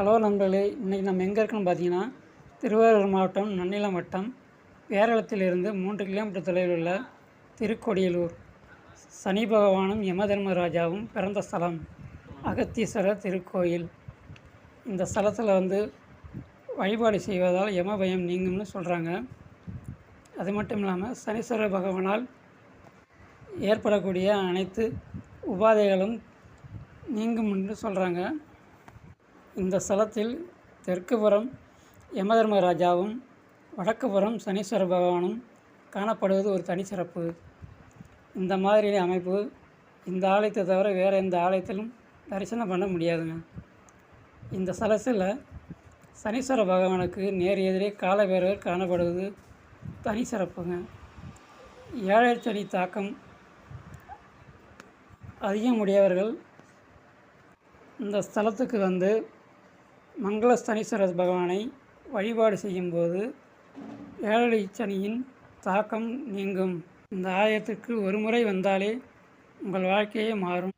Hello நண்பர்களே இன்றைக்கி நம்ம எங்கே இருக்குன்னு பார்த்தீங்கன்னா திருவாரூர் மாவட்டம் நன்னிலம் வட்டம் பேரளத்திலிருந்து மூன்று கிலோமீட்டர் தொலைவில் உள்ள திருக்கொடியலூர். சனி பகவானும் யமதர்மராஜாவும் பிறந்த ஸ்தலம் அகத்தீஸ்வரர் திருக்கோயில். இந்த ஸ்தலத்தில் வந்து வழிபாடு செய்வதால் யம பயம் நீங்கும்னு சொல்கிறாங்க அது மட்டும் இல்லாமல் சனீஸ்வர பகவானால் ஏற்படக்கூடிய அனைத்து உபாதைகளும் நீங்கும் என்று சொல்கிறாங்க இந்த ஸ்தலத்தில் தெற்குபுறம் யமதர்மராஜாவும் வடக்குபுறம் சனீஸ்வர பகவானும் காணப்படுவது ஒரு தனி சிறப்பு. இந்த மாதிரி அமைப்பு இந்த ஆலயத்தை தவிர வேறு எந்த ஆலயத்திலும் தரிசனம் பண்ண முடியாதுங்க. இந்த ஸ்தலத்தில் சனீஸ்வர பகவானுக்கு நேர் எதிரே காலபைரவர் காணப்படுவது தனி சிறப்புங்க. ஏழை சனி தாக்கம் அதிகம் உடையவர்கள் இந்த ஸ்தலத்துக்கு வந்து மங்கள சனீஸ்வரர் பகவானை வழிபாடு செய்யும்போது ஏழரை சனியின் தாக்கம் நீங்கும். இந்த ஆலயத்திற்கு ஒரு முறை வந்தாலே உங்கள் வாழ்க்கையே மாறும்.